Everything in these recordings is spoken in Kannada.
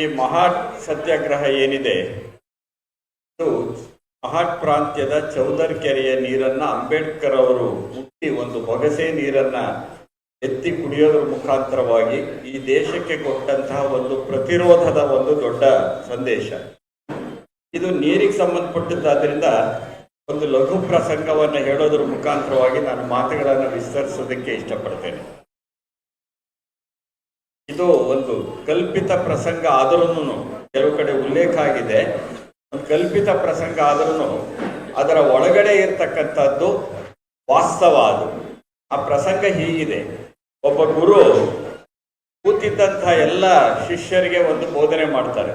ಈ ಮಹಾಟ್ ಸತ್ಯಾಗ್ರಹ ಏನಿದೆ? ಅದು ಮಹಾಟ್ ಪ್ರಾಂತ್ಯದ ಚೌದರ್ ಕೆರೆಯ ನೀರನ್ನ ಅಂಬೇಡ್ಕರ್ ಅವರು ಮುಟ್ಟಿ ಒಂದು ಬೊಗಸೆ ನೀರನ್ನ ಎತ್ತಿ ಕುಡಿಯೋದ್ರ ಮುಖಾಂತರವಾಗಿ ಈ ದೇಶಕ್ಕೆ ಕೊಟ್ಟಂತಹ ಒಂದು ಪ್ರತಿರೋಧದ ಒಂದು ದೊಡ್ಡ ಸಂದೇಶ. ಇದು ನೀರಿಗೆ ಸಂಬಂಧಪಟ್ಟದ್ದಾದ್ರಿಂದ ಒಂದು ಲಘು ಪ್ರಸಂಗವನ್ನು ಹೇಳೋದ್ರ ಮುಖಾಂತರವಾಗಿ ನಾನು ಮಾತುಗಳನ್ನು ವಿಸ್ತರಿಸೋದಕ್ಕೆ ಇಷ್ಟಪಡ್ತೇನೆ. ಇದು ಒಂದು ಕಲ್ಪಿತ ಪ್ರಸಂಗ ಆದರೂ ಕೆಲವು ಕಡೆ ಉಲ್ಲೇಖ ಆಗಿದೆ. ಕಲ್ಪಿತ ಪ್ರಸಂಗ ಆದರೂ ಅದರ ಒಳಗಡೆ ಇರ್ತಕ್ಕಂಥದ್ದು ವಾಸ್ತವ ಅದು. ಆ ಪ್ರಸಂಗ ಹೀಗಿದೆ. ಒಬ್ಬ ಗುರು ಕೂತಿದ್ದಂತಹ ಎಲ್ಲ ಶಿಷ್ಯರಿಗೆ ಒಂದು ಬೋಧನೆ ಮಾಡ್ತಾರೆ.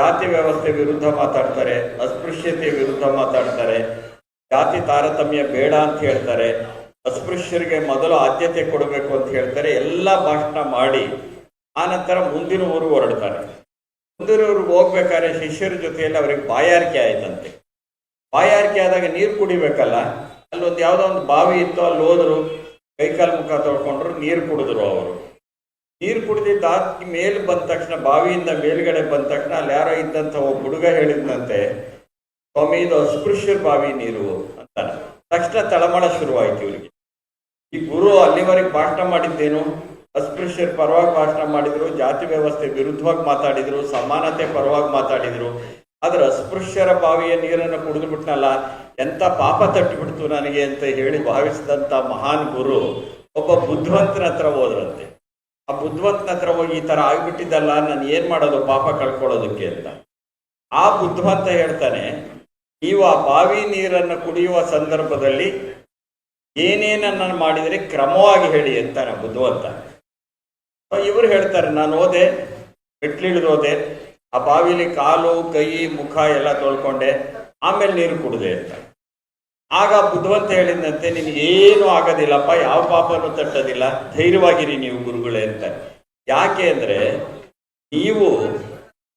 ಜಾತಿ ವ್ಯವಸ್ಥೆ ವಿರುದ್ಧ ಮಾತಾಡ್ತಾರೆ, ಅಸ್ಪೃಶ್ಯತೆ ವಿರುದ್ಧ ಮಾತಾಡ್ತಾರೆ, ಜಾತಿ ತಾರತಮ್ಯ ಬೇಡ ಅಂತ ಹೇಳ್ತಾರೆ, ಅಸ್ಪೃಶ್ಯರಿಗೆ ಮೊದಲು ಆದ್ಯತೆ ಕೊಡಬೇಕು ಅಂತ ಹೇಳ್ತಾರೆ, ಎಲ್ಲ ಭಾಷಣ ಮಾಡಿ ಆ ನಂತರ ಮುಂದಿನ ಊರು ಹೊರಡ್ತಾರೆ. ಮುಂದಿನ ಊರಿಗೆ ಹೋಗ್ಬೇಕಾದ್ರೆ ಶಿಷ್ಯರ ಜೊತೆಯಲ್ಲಿ ಅವ್ರಿಗೆ ಬಾಯಾರಿಕೆ ಆಯ್ತಂತೆ. ಬಾಯಾರಿಕೆ ಆದಾಗ ನೀರು ಕುಡಿಬೇಕಲ್ಲ, ಅಲ್ಲೊಂದು ಯಾವುದೋ ಒಂದು ಬಾವಿ ಇತ್ತು, ಅಲ್ಲಿ ಹೋದ್ರು ಕೈಕಾಲು ಮುಖ ತೊಳ್ಕೊಂಡ್ರು, ನೀರು ಕುಡಿದ್ರು ಅವರು. ನೀರು ಕುಡಿದಿದ್ದ ಮೇಲೆ ಬಂದ ತಕ್ಷಣ, ಬಾವಿಯಿಂದ ಮೇಲ್ಗಡೆ ಬಂದ ತಕ್ಷಣ ಅಲ್ಲಿ ಯಾರೋ ಇದ್ದಂತ ಒಬ್ಬ ಹುಡುಗ ಹೇಳಿದ್ನಂತೆ, ಸ್ವಾಮಿ, ಇದು ಅಸ್ಪೃಶ್ಯರ ಬಾವಿ ನೀರು ಅಂತ ತಕ್ಷಣ ತಳಮಳ ಶುರುವಾಯ್ತು ಇವರಿಗೆ. ಈ ಗುರು ಅಲ್ಲಿವರೆಗೆ ಭಾಷಣ ಮಾಡಿದ್ದೇನು? ಅಸ್ಪೃಶ್ಯರ ಪರವಾಗಿ ಭಾಷಣ ಮಾಡಿದ್ರು, ಜಾತಿ ವ್ಯವಸ್ಥೆ ವಿರುದ್ಧವಾಗಿ ಮಾತಾಡಿದ್ರು, ಸಮಾನತೆ ಪರವಾಗಿ ಮಾತಾಡಿದ್ರು. ಆದ್ರೆ ಅಸ್ಪೃಶ್ಯರ ಬಾವಿಯ ನೀರನ್ನು ಕುಡಿದು ಬಿಟ್ನಲ್ಲ ಎಂತ ಪಾಪ ತಟ್ಟಿಬಿಡ್ತು ನನಗೆ ಅಂತ ಹೇಳಿ ಭಾವಿಸಿದಂಥ ಮಹಾನ್ ಗುರು ಒಬ್ಬ ಬುದ್ಧಿವಂತನ ಹತ್ರ ಹೋದ್ರಂತೆ. ಆ ಬುದ್ಧಿವಂತನ ಹತ್ರ ಹೋಗಿ ಈ ತರ ಆಗಿಬಿಟ್ಟಿದ್ದಲ್ಲ, ನಾನು ಏನು ಮಾಡೋದು, ಪಾಪ ಕಳ್ಕೊಳ್ಳೋದಕ್ಕೆ ಅಂತ. ಆ ಬುದ್ಧಿವಂತ ಹೇಳ್ತಾನೆ, ನೀವು ಆ ಬಾವಿ ನೀರನ್ನು ಕುಡಿಯುವ ಸಂದರ್ಭದಲ್ಲಿ ಏನೇನನ್ನ ಮಾಡಿದರೆ ಕ್ರಮವಾಗಿ ಹೇಳಿ ಅಂತಾನೆ ಬುದ್ಧಿವಂತ. ಇವರು ಹೇಳ್ತಾರೆ, ನಾನು ಓದೆ ಮೆಟ್ಲಿಳಿದು ಓದೆ ಆ ಬಾವಿಲಿ ಕಾಲು, ಕೈ, ಮುಖ ಎಲ್ಲ ತೊಳ್ಕೊಂಡೆ, ಆಮೇಲೆ ನೀರು ಕುಡಿದೆ ಅಂತ. ಆಗ ಬುದ್ಧವಂತ ಹೇಳಿದಂತೆ ನಿನಗೆ ಏನು ಆಗೋದಿಲ್ಲಪ್ಪ, ಯಾವ ಪಾಪನೂ ತಟ್ಟೋದಿಲ್ಲ, ಧೈರ್ಯವಾಗಿರಿ ನೀವು ಗುರುಗಳೇ ಅಂತ. ಯಾಕೆ ಅಂದರೆ, ನೀವು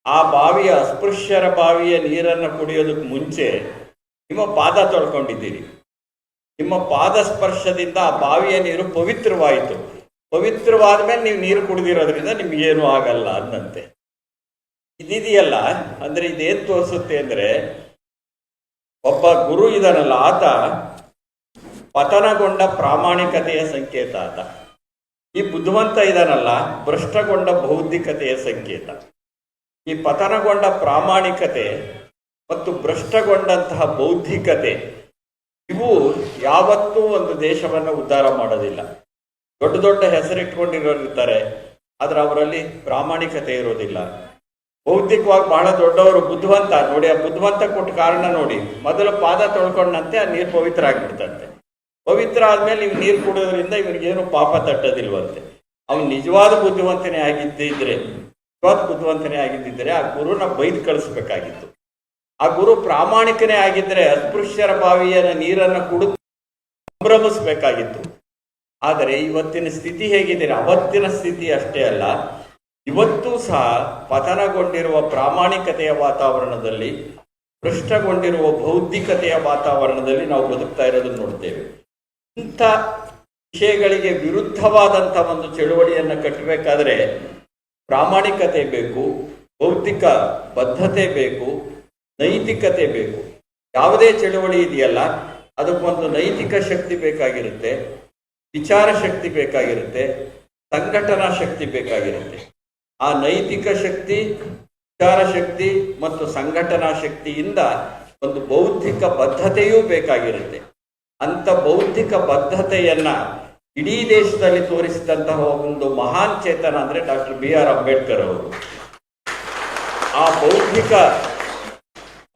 ಆ ಬಾವಿಯ ಅಸ್ಪೃಶ್ಯರ ಬಾವಿಯ ನೀರನ್ನು ಕುಡಿಯೋದಕ್ಕೆ ಮುಂಚೆ ನಿಮ್ಮ ಪಾದ ತೊಳ್ಕೊಂಡಿದ್ದೀರಿ. ನಿಮ್ಮ ಪಾದ ಸ್ಪರ್ಶದಿಂದ ಆ ಬಾವಿಯ ನೀರು ಪವಿತ್ರವಾಯಿತು. ಪವಿತ್ರವಾದ ಮೇಲೆ ನೀವು ನೀರು ಕುಡಿದಿರೋದ್ರಿಂದ ನಿಮ್ಗೇನು ಆಗಲ್ಲ ಅಂದಂತೆ. ಇದಿದೆಯಲ್ಲ, ಅಂದ್ರೆ ಇದೇನ್ ತೋರಿಸುತ್ತೆ ಅಂದ್ರೆ, ಒಬ್ಬ ಗುರು ಇದನಲ್ಲ ಆತ, ಪತನಗೊಂಡ ಪ್ರಾಮಾಣಿಕತೆಯ ಸಂಕೇತ ಆತ. ಈ ಬುದ್ಧಿವಂತ ಇದನಲ್ಲ, ಭ್ರಷ್ಟಗೊಂಡ ಬೌದ್ಧಿಕತೆಯ ಸಂಕೇತ. ಈ ಪತನಗೊಂಡ ಪ್ರಾಮಾಣಿಕತೆ ಮತ್ತು ಭ್ರಷ್ಟಗೊಂಡಂತಹ ಬೌದ್ಧಿಕತೆ, ಇವು ಯಾವತ್ತೂ ಒಂದು ದೇಶವನ್ನು ಉದ್ಧಾರ ಮಾಡೋದಿಲ್ಲ. ದೊಡ್ಡ ದೊಡ್ಡ ಹೆಸರಿಟ್ಕೊಂಡಿರೋರಿರ್ತಾರೆ, ಆದ್ರೆ ಅವರಲ್ಲಿ ಪ್ರಾಮಾಣಿಕತೆ ಇರೋದಿಲ್ಲ. ಬೌದ್ಧಿಕವಾಗಿ ಬಹಳ ದೊಡ್ಡವರು ಬುದ್ಧಿವಂತ, ನೋಡಿ ಆ ಬುದ್ಧಿವಂತ ಕೊಟ್ಟ ಕಾರಣ ನೋಡಿ, ಮೊದಲು ಪಾದ ತೊಳ್ಕೊಂಡಂತೆ, ಆ ನೀರು ಪವಿತ್ರ ಆಗಿಬಿಡ್ತಂತೆ ಪವಿತ್ರ ಆದ್ಮೇಲೆ ಇವ್ ನೀರು ಕುಡಿಯೋದ್ರಿಂದ ಇವನಿಗೇನು ಪಾಪ ತಟ್ಟೋದಿಲ್ವಂತೆ. ಅವ್ನು ನಿಜವಾದ ಬುದ್ಧಿವಂತನೇ ಆಗಿದ್ದಿದ್ರೆ, ನಿಜವಾದ ಬುದ್ಧಿವಂತನೇ ಆಗಿದ್ದಿದ್ರೆ ಆ ಗುರುನ ಬೈದ್ ಕಳಿಸ್ಬೇಕಾಗಿತ್ತು. ಆ ಗುರು ಪ್ರಾಮಾಣಿಕನೇ ಆಗಿದ್ರೆ ಅಸ್ಪೃಶ್ಯರ ಬಾವಿಯ ನೀರನ್ನು ಕುಡಿದು ಸಂಭ್ರಮಿಸ್ಬೇಕಾಗಿತ್ತು. ಆದರೆ ಇವತ್ತಿನ ಸ್ಥಿತಿ ಹೇಗಿದೆ? ಅವತ್ತಿನ ಸ್ಥಿತಿ ಅಷ್ಟೇ ಅಲ್ಲ. ಇವತ್ತು ಸಹ ಪತನಗೊಂಡಿರುವ ಪ್ರಾಮಾಣಿಕತೆಯ ವಾತಾವರಣದಲ್ಲಿ, ಭ್ರಷ್ಟಗೊಂಡಿರುವ ಬೌದ್ಧಿಕತೆಯ ವಾತಾವರಣದಲ್ಲಿ ನಾವು ಬದುಕ್ತಾ ಇರೋದನ್ನು ನೋಡ್ತೇವೆ. ಇಂಥ ವಿಷಯಗಳಿಗೆ ವಿರುದ್ಧವಾದಂಥ ಒಂದು ಚಳುವಳಿಯನ್ನು ಕಟ್ಟಬೇಕಾದ್ರೆ ಪ್ರಾಮಾಣಿಕತೆ ಬೇಕು, ಬೌದ್ಧಿಕ ಬದ್ಧತೆ ಬೇಕು, ನೈತಿಕತೆ ಬೇಕು. ಯಾವುದೇ ಚಳುವಳಿ ಇದೆಯಲ್ಲ, ಅದಕ್ಕೊಂದು ನೈತಿಕ ಶಕ್ತಿ ಬೇಕಾಗಿರುತ್ತೆ. ವಿಚಾರ ಶಕ್ತಿ ಬೇಕಾಗಿರುತ್ತೆ, ಸಂಘಟನಾ ಶಕ್ತಿ ಬೇಕಾಗಿರುತ್ತೆ. ಆ ನೈತಿಕ ಶಕ್ತಿ, ವಿಚಾರ ಶಕ್ತಿ ಮತ್ತು ಸಂಘಟನಾ ಶಕ್ತಿಯಿಂದ ಒಂದು ಬೌದ್ಧಿಕ ಬದ್ಧತೆಯೂ ಬೇಕಾಗಿರುತ್ತೆ. ಅಂತ ಬೌದ್ಧಿಕ ಬದ್ಧತೆಯನ್ನ ಇಡೀ ದೇಶದಲ್ಲಿ ತೋರಿಸಿದಂತಹ ಒಂದು ಮಹಾನ್ ಚೇತನ ಅಂದ್ರೆ ಡಾಕ್ಟರ್ ಬಿ ಆರ್ ಅಂಬೇಡ್ಕರ್ ಅವರು. ಆ ಬೌದ್ಧಿಕ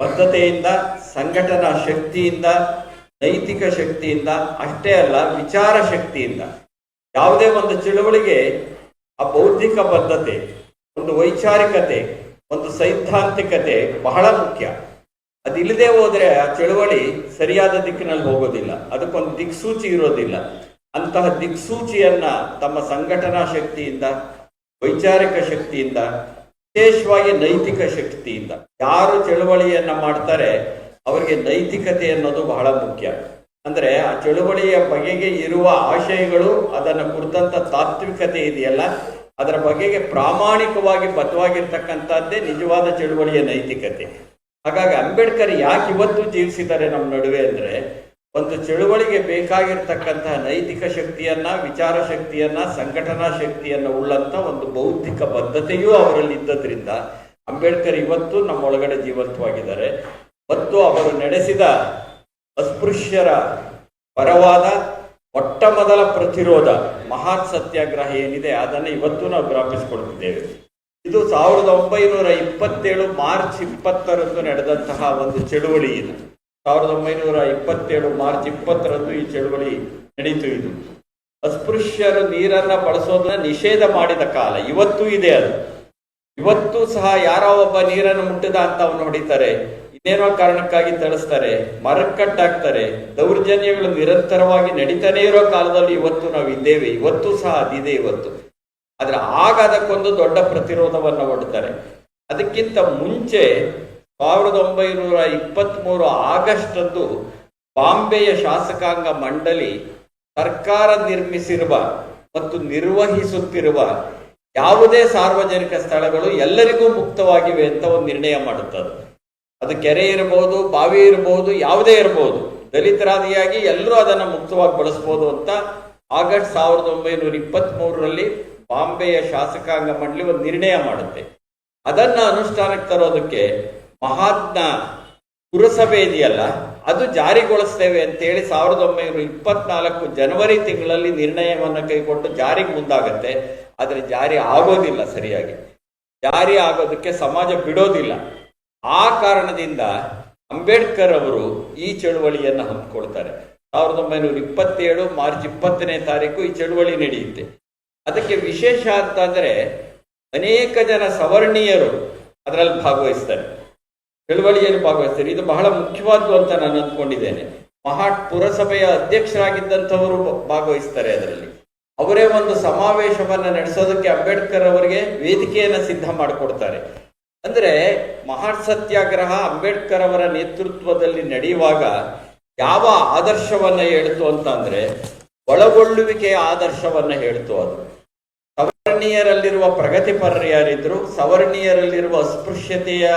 ಬದ್ಧತೆಯಿಂದ, ಸಂಘಟನಾ ಶಕ್ತಿಯಿಂದ ನೈತಿಕ ಶಕ್ತಿಯಿಂದ, ಅಷ್ಟೇ ಅಲ್ಲ, ವಿಚಾರ ಶಕ್ತಿಯಿಂದ. ಯಾವುದೇ ಒಂದು ಚಳುವಳಿಗೆ ಆ ಬೌದ್ಧಿಕ ಬದ್ಧತೆ, ಒಂದು ವೈಚಾರಿಕತೆ, ಒಂದು ಸೈದ್ಧಾಂತಿಕತೆ ಬಹಳ ಮುಖ್ಯ. ಅದಿಲ್ಲದೆ ಹೋದ್ರೆ ಆ ಚಳುವಳಿ ಸರಿಯಾದ ದಿಕ್ಕಿನಲ್ಲಿ ಹೋಗೋದಿಲ್ಲ. ಅದಕ್ಕೊಂದು ದಿಕ್ಸೂಚಿ ಇರೋದಿಲ್ಲ. ಅಂತಹ ದಿಕ್ಸೂಚಿಯನ್ನ ತಮ್ಮ ಸಂಘಟನಾ ಶಕ್ತಿಯಿಂದ, ವೈಚಾರಿಕ ಶಕ್ತಿಯಿಂದ, ವಿಶೇಷವಾಗಿ ನೈತಿಕ ಶಕ್ತಿಯಿಂದ, ಯಾರು ಚಳುವಳಿಯನ್ನ ಮಾಡ್ತಾರೆ ಅವರಿಗೆ ನೈತಿಕತೆ ಅನ್ನೋದು ಬಹಳ ಮುಖ್ಯ. ಅಂದ್ರೆ ಆ ಚಳುವಳಿಯ ಬಗೆಗೆ ಇರುವ ಆಶಯಗಳು ಅದನ್ನು ಕುರಿತಂತ ತಾತ್ವಿಕತೆ ಇದೆಯಲ್ಲ, ಅದರ ಬಗೆಗೆ ಪ್ರಾಮಾಣಿಕವಾಗಿ ಬದ್ಧವಾಗಿರ್ತಕ್ಕಂಥದ್ದೇ ನಿಜವಾದ ಚಳುವಳಿಯ ನೈತಿಕತೆ. ಹಾಗಾಗಿ ಅಂಬೇಡ್ಕರ್ ಯಾಕೆ ಇವತ್ತು ಜೀವಿಸಿದ್ದಾರೆ ನಮ್ಮ ನಡುವೆ ಅಂದ್ರೆ, ಒಂದು ಚಳುವಳಿಗೆ ಬೇಕಾಗಿರ್ತಕ್ಕಂತಹ ನೈತಿಕ ಶಕ್ತಿಯನ್ನ, ವಿಚಾರ ಶಕ್ತಿಯನ್ನ, ಸಂಘಟನಾ ಶಕ್ತಿಯನ್ನ ಉಳ್ಳಂತ ಒಂದು ಬೌದ್ಧಿಕ ಬದ್ಧತೆಯೂ ಅವರಲ್ಲಿ ಇದ್ದದ್ರಿಂದ ಅಂಬೇಡ್ಕರ್ ಇವತ್ತು ನಮ್ಮ ಒಳಗಡೆ ಜೀವಂತವಾಗಿದ್ದಾರೆ. ಮತ್ತು ಅವರು ನಡೆಸಿದ ಅಸ್ಪೃಶ್ಯರ ಪರವಾದ ಮೊಟ್ಟ ಮೊದಲ ಪ್ರತಿರೋಧ ಮಹಾ ಸತ್ಯಾಗ್ರಹ ಏನಿದೆ ಅದನ್ನು ಇವತ್ತು ನಾವು ಜ್ಞಾಪಿಸಿಕೊಳ್ತಿದ್ದೇವೆ ಇದು ಸಾವಿರದ ಒಂಬೈನೂರ ಇಪ್ಪತ್ತೇಳು ಮಾರ್ಚ್ ಇಪ್ಪತ್ತರಂದು ನಡೆದಂತಹ ಒಂದು ಚಳುವಳಿ ಇದು. ಸಾವಿರದ ಒಂಬೈನೂರ ಇಪ್ಪತ್ತೇಳು ಮಾರ್ಚ್ ಇಪ್ಪತ್ತರಂದು ಈ ಚಳುವಳಿ ನಡೀತು ಇದು. ಅಸ್ಪೃಶ್ಯರು ನೀರನ್ನ ಬಳಸೋದನ್ನ ನಿಷೇಧ ಮಾಡಿದ ಕಾಲ. ಇವತ್ತು ಇದೆ ಅದು. ಇವತ್ತು ಸಹ ಯಾರೋ ಒಬ್ಬ ನೀರನ್ನು ಮುಟ್ಟಿದ ಅಂತ ಅವನು ಹೊಡಿತಾರೆ ಇನ್ನೇನೋ ಕಾರಣಕ್ಕಾಗಿ ತಳಿಸ್ತಾರೆ ಮರಕಟ್ಟಾಗ್ತಾರೆ ದೌರ್ಜನ್ಯಗಳು ನಿರಂತರವಾಗಿ ನಡೀತಾನೆ ಇರೋ ಕಾಲದಲ್ಲಿ ಇವತ್ತು ನಾವು ಇದ್ದೇವೆ, ಇವತ್ತು ಸಹ ಅದಿದೆ ಇವತ್ತು. ಆದ್ರೆ ಆಗ ಅದಕ್ಕೊಂದು ದೊಡ್ಡ ಪ್ರತಿರೋಧವನ್ನು ಒಡ್ತಾರೆ. ಅದಕ್ಕಿಂತ ಮುಂಚೆ ಸಾವಿರದ ಒಂಬೈನೂರ ಇಪ್ಪತ್ತ್ಮೂರು ಆಗಸ್ಟ್ ಅಂದು ಬಾಂಬೆಯ ಶಾಸಕಾಂಗ ಮಂಡಳಿ ಸರ್ಕಾರ ನಿರ್ಮಿಸಿರುವ ಮತ್ತು ನಿರ್ವಹಿಸುತ್ತಿರುವ ಯಾವುದೇ ಸಾರ್ವಜನಿಕ ಸ್ಥಳಗಳು ಎಲ್ಲರಿಗೂ ಮುಕ್ತವಾಗಿವೆ ಅಂತ ಒಂದು ನಿರ್ಣಯ ಮಾಡುತ್ತದೆ ಅದು ಕೆರೆ ಇರಬಹುದು ಬಾವಿ ಇರಬಹುದು ಯಾವುದೇ ಇರಬಹುದು ದಲಿತರಾದಿಯಾಗಿ ಎಲ್ಲರೂ ಅದನ್ನು ಮುಕ್ತವಾಗಿ ಬಳಸ್ಬೋದು ಅಂತ ಆಗಸ್ಟ್ ಸಾವಿರದ ಒಂಬೈನೂರ ಇಪ್ಪತ್ತ್ ಮೂರರಲ್ಲಿ ಬಾಂಬೆಯ ಶಾಸಕಾಂಗ ಮಂಡಳಿ ಒಂದು ನಿರ್ಣಯ ಮಾಡುತ್ತೆ. ಅದನ್ನ ಅನುಷ್ಠಾನಕ್ಕೆ ತರೋದಕ್ಕೆ ಮಹಾತ್ಮ ಪುರಸಭೆ ಇದೆಯಲ್ಲ, ಅದು ಜಾರಿಗೊಳಿಸ್ತೇವೆ ಅಂತೇಳಿ ಸಾವಿರದ ಒಂಬೈನೂರ ಇಪ್ಪತ್ನಾಲ್ಕು ಜನವರಿ ತಿಂಗಳಲ್ಲಿ ನಿರ್ಣಯವನ್ನು ಕೈಗೊಂಡು ಜಾರಿಗೆ ಮುಂದಾಗತ್ತೆ. ಆದರೆ ಜಾರಿ ಆಗೋದಿಲ್ಲ ಸರಿಯಾಗಿ. ಜಾರಿ ಆಗೋದಕ್ಕೆ ಸಮಾಜ ಬಿಡೋದಿಲ್ಲ. ಆ ಕಾರಣದಿಂದ ಅಂಬೇಡ್ಕರ್ ಅವರು ಈ ಚಳುವಳಿಯನ್ನು ಹಮ್ಮಿಕೊಳ್ತಾರೆ. ಸಾವಿರದ ಒಂಬೈನೂರ ಇಪ್ಪತ್ತೇಳು ಮಾರ್ಚ್ ಇಪ್ಪತ್ತನೇ ತಾರೀಕು ಈ ಚಳುವಳಿ ನಡೆಯುತ್ತೆ. ಅದಕ್ಕೆ ವಿಶೇಷ ಅಂತಂದ್ರೆ ಅನೇಕ ಜನ ಸವರ್ಣೀಯರು ಅದರಲ್ಲಿ ಭಾಗವಹಿಸ್ತಾರೆ. ಚಳುವಳಿಯಲ್ಲಿ ಭಾಗವಹಿಸ್ತಾರೆ. ಇದು ಬಹಳ ಮುಖ್ಯವಾದ್ದು ಅಂತ ನಾನು ಅಂದ್ಕೊಂಡಿದ್ದೇನೆ. ಮಹಾ ಪುರಸಭೆಯ ಅಧ್ಯಕ್ಷರಾಗಿದ್ದಂಥವರು ಭಾಗವಹಿಸ್ತಾರೆ ಅದರಲ್ಲಿ. ಅವರೇ ಒಂದು ಸಮಾವೇಶವನ್ನು ನಡೆಸೋದಕ್ಕೆ ಅಂಬೇಡ್ಕರ್ ಅವರಿಗೆ ವೇದಿಕೆಯನ್ನ ಸಿದ್ಧ ಮಾಡಿಕೊಡ್ತಾರೆ. ಅಂದ್ರೆ ಮಹಾ ಸತ್ಯಾಗ್ರಹ ಅಂಬೇಡ್ಕರ್ ಅವರ ನೇತೃತ್ವದಲ್ಲಿ ನಡೆಯುವಾಗ ಯಾವ ಆದರ್ಶವನ್ನ ಹೇಳ್ತು ಅಂತ ಅಂದರೆ ಒಳಗೊಳ್ಳುವಿಕೆಯ ಆದರ್ಶವನ್ನ ಹೇಳ್ತು ಅದು. ಸವರ್ಣೀಯರಲ್ಲಿರುವ ಪ್ರಗತಿಪರರು ಯಾರಿದ್ರು, ಸವರ್ಣೀಯರಲ್ಲಿರುವ ಅಸ್ಪೃಶ್ಯತೆಯ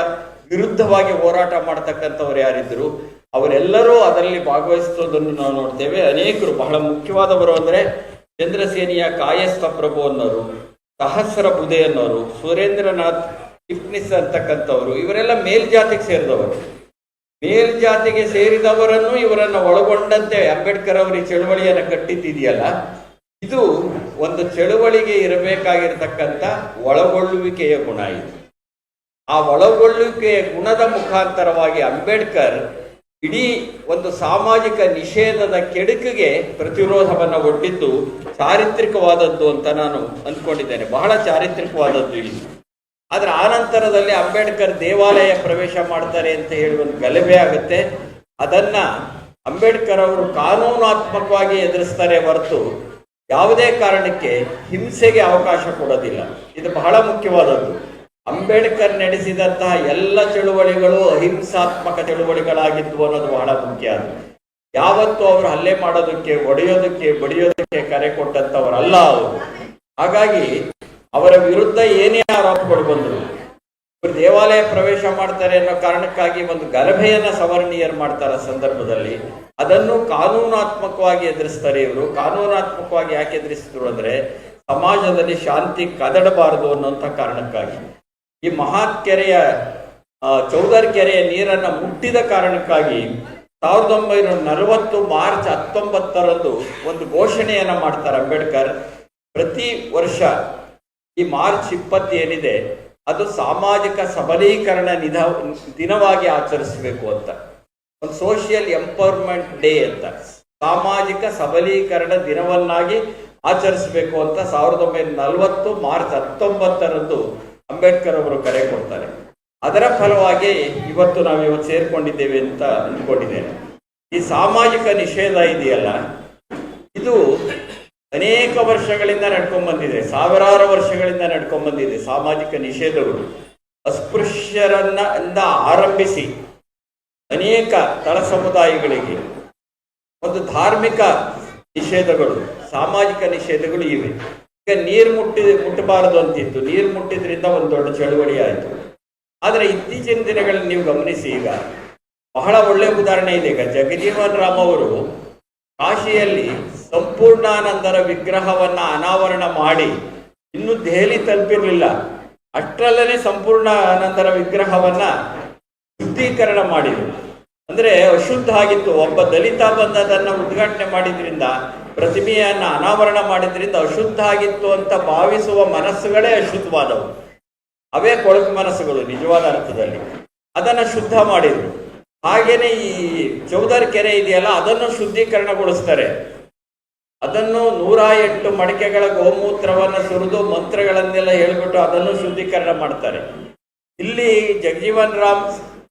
ವಿರುದ್ಧವಾಗಿ ಹೋರಾಟ ಮಾಡ್ತಕ್ಕಂಥವ್ರು ಯಾರಿದ್ರು, ಅವರೆಲ್ಲರೂ ಅದರಲ್ಲಿ ಭಾಗವಹಿಸುವುದನ್ನು ನಾವು ನೋಡ್ತೇವೆ. ಅನೇಕರು, ಬಹಳ ಮುಖ್ಯವಾದವರು ಅಂದ್ರೆ ಚಂದ್ರಸೇನಿಯ ಕಾಯಸ್ಥ ಪ್ರಭು ಅನ್ನೋರು, ಸಹಸ್ರ ಬುಧೆ ಅನ್ನೋರು, ಸುರೇಂದ್ರನಾಥ್ ಟಿಫ್ನಿಸ್ ಅಂತಕ್ಕಂಥವ್ರು, ಇವರೆಲ್ಲ ಮೇಲ್ಜಾತಿಗೆ ಸೇರಿದವರು. ಮೇಲ್ಜಾತಿಗೆ ಸೇರಿದವರನ್ನು ಇವರನ್ನು ಒಳಗೊಂಡಂತೆ ಅಂಬೇಡ್ಕರ್ ಅವರು ಈ ಚಳುವಳಿಯನ್ನು ಕಟ್ಟಿದ್ದಿದೆಯಲ್ಲ ಇದು ಒಂದು ಚಳುವಳಿಗೆ ಇರಬೇಕಾಗಿರ್ತಕ್ಕಂಥ ಒಳಗೊಳ್ಳುವಿಕೆಯ ಗುಣ ಇದು. ಆ ಒಳಗೊಳ್ಳುವಿಕೆಯ ಗುಣದ ಮುಖಾಂತರವಾಗಿ ಅಂಬೇಡ್ಕರ್ ಇಡೀ ಒಂದು ಸಾಮಾಜಿಕ ನಿಷೇಧದ ಕೆಡುಕಿಗೆ ಪ್ರತಿರೋಧವನ್ನು ಒಡ್ಡಿದ್ದು ಚಾರಿತ್ರಿಕವಾದದ್ದು ಅಂತ ನಾನು ಅಂದ್ಕೊಂಡಿದ್ದೇನೆ. ಬಹಳ ಚಾರಿತ್ರಿಕವಾದದ್ದು ಇಲ್ಲಿ. ಆದ್ರೆ ಆ ನಂತರದಲ್ಲಿ ಅಂಬೇಡ್ಕರ್ ದೇವಾಲಯ ಪ್ರವೇಶ ಮಾಡ್ತಾರೆ ಅಂತ ಹೇಳಿ ಒಂದು ಗಲಭೆ ಆಗುತ್ತೆ. ಅದನ್ನ ಅಂಬೇಡ್ಕರ್ ಅವರು ಕಾನೂನಾತ್ಮಕವಾಗಿ ಎದುರಿಸ್ತಾರೆ ಹೊರತು ಯಾವುದೇ ಕಾರಣಕ್ಕೆ ಹಿಂಸೆಗೆ ಅವಕಾಶ ಕೊಡೋದಿಲ್ಲ. ಇದು ಬಹಳ ಮುಖ್ಯವಾದದ್ದು. ಅಂಬೇಡ್ಕರ್ ನಡೆಸಿದಂತಹ ಎಲ್ಲ ಚಳುವಳಿಗಳು ಅಹಿಂಸಾತ್ಮಕ ಚಳುವಳಿಗಳಾಗಿದ್ವು ಅನ್ನೋದು ಬಹಳ ಮುಖ್ಯ ಅದು. ಯಾವತ್ತು ಅವರು ಹಲ್ಲೆ ಮಾಡೋದಕ್ಕೆ ಒಡೆಯೋದಕ್ಕೆ ಬಡಿಯೋದಕ್ಕೆ ಕರೆ ಕೊಟ್ಟಂತವರಲ್ಲ ಅವರು. ಹಾಗಾಗಿ ಅವರ ವಿರುದ್ಧ ಏನೇ ಆರೋಪಗಳು ಬಂದರು ಇವರು ದೇವಾಲಯ ಪ್ರವೇಶ ಮಾಡ್ತಾರೆ ಅನ್ನೋ ಕಾರಣಕ್ಕಾಗಿ ಒಂದು ಗಲಭೆಯನ್ನ ಸವರ್ಣೀಯರು ಮಾಡ್ತಾರ ಸಂದರ್ಭದಲ್ಲಿ. ಅದನ್ನು ಕಾನೂನಾತ್ಮಕವಾಗಿ ಎದುರಿಸ್ತಾರೆ ಇವರು. ಕಾನೂನಾತ್ಮಕವಾಗಿ ಯಾಕೆ ಎದುರಿಸಿದ್ರು ಅಂದ್ರೆ ಸಮಾಜದಲ್ಲಿ ಶಾಂತಿ ಕದಡಬಾರದು ಅನ್ನುವಂಥ ಕಾರಣಕ್ಕಾಗಿ. ಈ ಮಹಾತ್ ಕೆರೆಯ ಚೌದರ್ ಕೆರೆಯ ನೀರನ್ನ ಮುಟ್ಟಿದ ಕಾರಣಕ್ಕಾಗಿ ಸಾವಿರದ ಒಂಬೈನೂರ ನಲವತ್ತು ಮಾರ್ಚ್ ಹತ್ತೊಂಬತ್ತರಂದು ಒಂದು ಘೋಷಣೆಯನ್ನ ಮಾಡ್ತಾರೆ ಅಂಬೇಡ್ಕರ್. ಪ್ರತಿ ವರ್ಷ ಈ ಮಾರ್ಚ್ ಇಪ್ಪತ್ತೇನಿದೆ, ಅದು ಸಾಮಾಜಿಕ ಸಬಲೀಕರಣ ನಿಧ, ದಿನವಾಗಿ ಆಚರಿಸಬೇಕು ಅಂತ. ಒಂದು ಸೋಷಿಯಲ್ ಎಂಪವರ್ಮೆಂಟ್ ಡೇ ಅಂತ. ಸಾಮಾಜಿಕ ಸಬಲೀಕರಣ ದಿನವನ್ನಾಗಿ ಆಚರಿಸಬೇಕು ಅಂತ ಸಾವಿರದ ಒಂಬೈನೂರ ನಲವತ್ತು ಮಾರ್ಚ್ ಹತ್ತೊಂಬತ್ತರಂದು ಅಂಬೇಡ್ಕರ್ ಅವರು ಕರೆ ಕೊಡ್ತಾರೆ. ಅದರ ಫಲವಾಗಿ ಇವತ್ತು ನಾವು ಇವತ್ತು ಸೇರ್ಕೊಂಡಿದ್ದೇವೆ ಅಂತ ಅಂದ್ಕೊಂಡಿದ್ದೇನೆ ಈ ಸಾಮಾಜಿಕ ನಿಷೇಧ ಇದೆಯಲ್ಲ? ಇದು ಅನೇಕ ವರ್ಷಗಳಿಂದ ನಡ್ಕೊಂಡ್ ಬಂದಿದೆ ಸಾವಿರಾರು ವರ್ಷಗಳಿಂದ ನಡ್ಕೊಂಡ್ ಬಂದಿದೆ ಸಾಮಾಜಿಕ ನಿಷೇಧಗಳು. ಅಸ್ಪೃಶ್ಯರನ್ನ ಆರಂಭಿಸಿ ಅನೇಕ ತಳ ಸಮುದಾಯಗಳಿಗೆ ಒಂದು ಧಾರ್ಮಿಕ ನಿಷೇಧಗಳು, ಸಾಮಾಜಿಕ ನಿಷೇಧಗಳು ಇವೆ. ಈಗ ನೀರು ಮುಟ್ಟಿದ, ಮುಟ್ಟಬಾರದು ಅಂತಿತ್ತು. ನೀರು ಮುಟ್ಟಿದ್ರಿಂದ ಒಂದು ದೊಡ್ಡ ಚಳುವಳಿ ಆಯಿತು. ಆದರೆ ಇತ್ತೀಚಿನ ದಿನಗಳಲ್ಲಿ ನೀವು ಗಮನಿಸಿ ಈಗ ಬಹಳ ಒಳ್ಳೆ ಉದಾಹರಣೆ ಇದೆ. ಈಗ ಜಗಜೀವನ್ ರಾಮ್ ಅವರು ಕಾಶಿಯಲ್ಲಿ ಸಂಪೂರ್ಣಾನಂದರ ವಿಗ್ರಹವನ್ನ ಅನಾವರಣ ಮಾಡಿ ಇನ್ನೂ ದೆಹಲಿ ತಲುಪಿರ್ಲಿಲ್ಲ. ಅಷ್ಟರಲ್ಲೇ ಸಂಪೂರ್ಣ ಆನಂದರ ವಿಗ್ರಹವನ್ನ ಶುದ್ಧೀಕರಣ ಮಾಡಿದ್ರು. ಅಂದ್ರೆ ಅಶುದ್ಧ ಆಗಿತ್ತು. ಒಬ್ಬ ದಲಿತ ಬಂದ ಅದನ್ನ ಉದ್ಘಾಟನೆ ಮಾಡಿದ್ರಿಂದ, ಪ್ರತಿಮೆಯನ್ನ ಅನಾವರಣ ಮಾಡಿದ್ರಿಂದ ಅಶುದ್ಧ ಆಗಿತ್ತು ಅಂತ ಭಾವಿಸುವ ಮನಸ್ಸುಗಳೇ ಅಶುದ್ಧವಾದವು. ಅವೇ ಕೊಳಕು ಮನಸ್ಸುಗಳು ನಿಜವಾದ ಅರ್ಥದಲ್ಲಿ. ಅದನ್ನ ಶುದ್ಧ ಮಾಡಿದ್ರು. ಹಾಗೇನೆ ಈ ಚೌದರ್ ಕೆರೆ ಇದೆಯಲ್ಲ, ಅದನ್ನು ಶುದ್ಧೀಕರಣಗೊಳಿಸ್ತಾರೆ. ಅದನ್ನು ನೂರ ಎಂಟು ಮಡಿಕೆಗಳ ಗೋಮೂತ್ರವನ್ನು ಸುರಿದು ಮಂತ್ರಗಳನ್ನೆಲ್ಲ ಹೇಳ್ಬಿಟ್ಟು ಅದನ್ನು ಶುದ್ಧೀಕರಣ ಮಾಡ್ತಾರೆ. ಇಲ್ಲಿ ಜಗಜೀವನ್ ರಾಮ್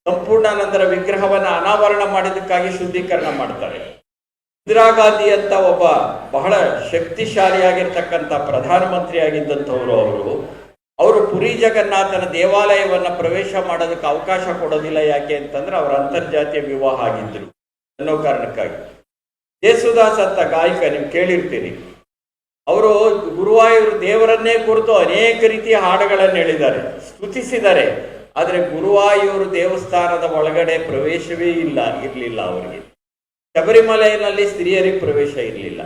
ಸಂಪೂರ್ಣಾನಂದರ ವಿಗ್ರಹವನ್ನ ಅನಾವರಣ ಮಾಡಿದ್ದಕ್ಕಾಗಿ ಶುದ್ಧೀಕರಣ ಮಾಡ್ತಾರೆ. ಇಂದಿರಾ ಗಾಂಧಿ ಅಂತ ಒಬ್ಬ ಬಹಳ ಶಕ್ತಿಶಾಲಿಯಾಗಿರ್ತಕ್ಕಂಥ ಪ್ರಧಾನಮಂತ್ರಿ ಆಗಿದ್ದಂಥವ್ರು ಅವರು ಅವರು ಪುರಿ ಜಗನ್ನಾಥನ ದೇವಾಲಯವನ್ನ ಪ್ರವೇಶ ಮಾಡೋದಕ್ಕೆ ಅವಕಾಶ ಕೊಡೋದಿಲ್ಲ ಯಾಕೆ ಅಂತಂದ್ರೆ ಅವರ ಅಂತರ್ಜಾತೀಯ ವಿವಾಹ ಆಗಿದ್ರು. ಅನ್ನೋ ಕಾರಣಕ್ಕಾಗಿ. ಯೇಸುದಾಸ್ ಅಂತ ಗಾಯಕ ನೀವು ಕೇಳಿರ್ತೀರಿ ಅವರು ಗುರುವಾಯೂರು ದೇವರನ್ನೇ ಕುರಿತು ಅನೇಕ ರೀತಿಯ ಹಾಡುಗಳನ್ನು ಹೇಳಿದ್ದಾರೆ, ಸ್ತುತಿಸಿದ್ದಾರೆ. ಆದರೆ ಗುರುವಾಯೂರು ದೇವಸ್ಥಾನದ ಒಳಗಡೆ ಪ್ರವೇಶವೇ ಇಲ್ಲ, ಇರಲಿಲ್ಲ ಅವರಿಗೆ. ಶಬರಿಮಲೆಯಲ್ಲಿ ಸ್ತ್ರೀಯರಿಗೆ ಪ್ರವೇಶ ಇರಲಿಲ್ಲ.